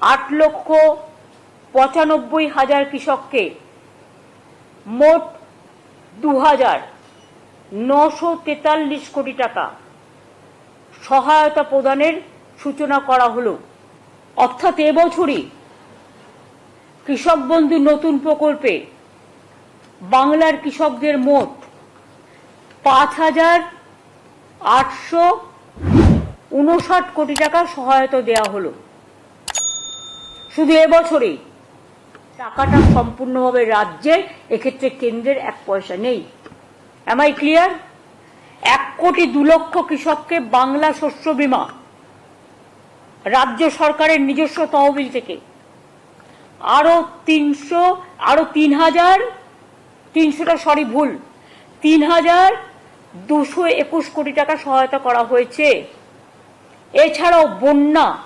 আট লক্ষ পঁচানব্বই হাজার কৃষককে মোট দু হাজার নশো তেতাল্লিশ কোটি টাকা সহায়তা প্রদানের সূচনা করা হলো। অর্থাৎ এবছরই কৃষক বন্ধু নতুন প্রকল্পে বাংলার কৃষকদের মোট পাঁচ হাজার আটশো উনষাট কোটি টাকা সহায়তা দেওয়া হলো। শুধু এবছরেই টাকাটা সম্পূর্ণভাবে রাজ্যের এক্ষেত্রে কেন্দ্রের এক পয়সা নেই। আই ক্লিয়ার এক কোটি দু লক্ষ কৃষককে বাংলা শস্য বীমা। রাজ্য সরকারের নিজস্ব তহবিল থেকে। আরও তিনশো, আরও তিন হাজার, তিনশোটা সরি ভুল, তিন হাজার দুশো একুশ কোটি টাকা সহায়তা করা হয়েছে। এছাড়াও বন্যা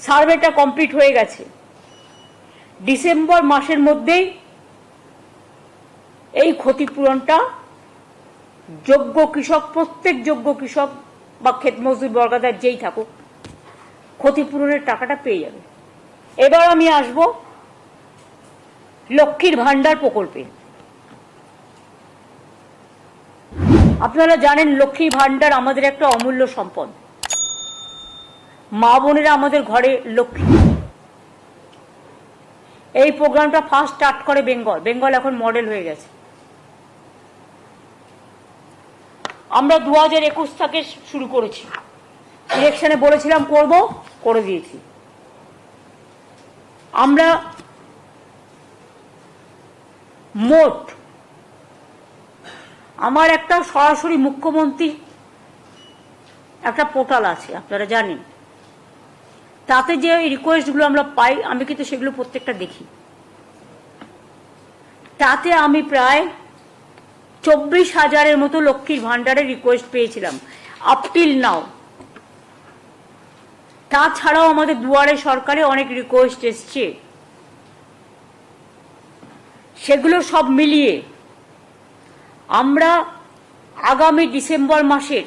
সার্ভেটা কমপ্লিট হয়ে গেছে। ডিসেম্বর মাসের মধ্যেই এই ক্ষতিপূরণটা যোগ্য কৃষক, প্রত্যেক যোগ্য কৃষক বা ক্ষেত মজদুর বর্গাদার যেই থাকুক, ক্ষতিপূরণের টাকাটা পেয়ে যাবে। এবার আমি আসব লক্ষ্মীর ভান্ডার প্রকল্পে। আপনারা জানেন লক্ষ্মী ভান্ডার আমাদের একটা অমূল্য সম্পদ। মা বোনেরা আমাদের ঘরে লক্ষ্মী। এই প্রোগ্রামটা ফার্স্ট স্টার্ট করে বেঙ্গল। বেঙ্গল এখন মডেল হয়ে গেছে। আমরা দু হাজার একুশ থেকে শুরু করেছি। ইলেকশনে বলেছিলাম করব, করে দিয়েছি। আমরা মোট আমার একটা সরাসরি মুখ্যমন্ত্রী একটা পোর্টাল আছে, আপনারা জানেন। তাতে যে ওই রিকোয়েস্টগুলো আমরা পাই, আমি কিন্তু সেগুলো প্রত্যেকটা দেখি। তাতে আমি প্রায় চব্বিশ হাজারের মতো লক্ষ্মীর ভান্ডারের রিকোয়েস্ট পেয়েছিলাম আপ টিল নাও তাছাড়াও আমাদের দুয়ারে সরকারে অনেক রিকোয়েস্ট এসছে। সেগুলো সব মিলিয়ে আমরা আগামী ডিসেম্বর মাসের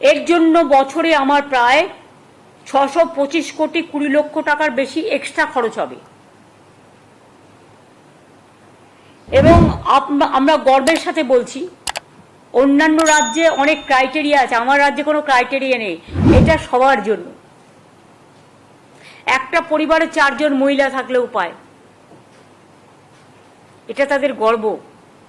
এর জন্য বছরে আমার প্রায় ছশো পঁচিশ কোটি কুড়ি লক্ষ টাকার বেশি এক্সট্রা খরচ হবে। এবং আমরা গর্বের সাথে বলছি, অন্যান্য রাজ্যে অনেক ক্রাইটেরিয়া আছে, আমার রাজ্যে কোনো ক্রাইটেরিয়া নেই, এটা সবার জন্য। একটা পরিবারে চারজন মহিলা থাকলেও পায়। এটা তাদের গর্ব।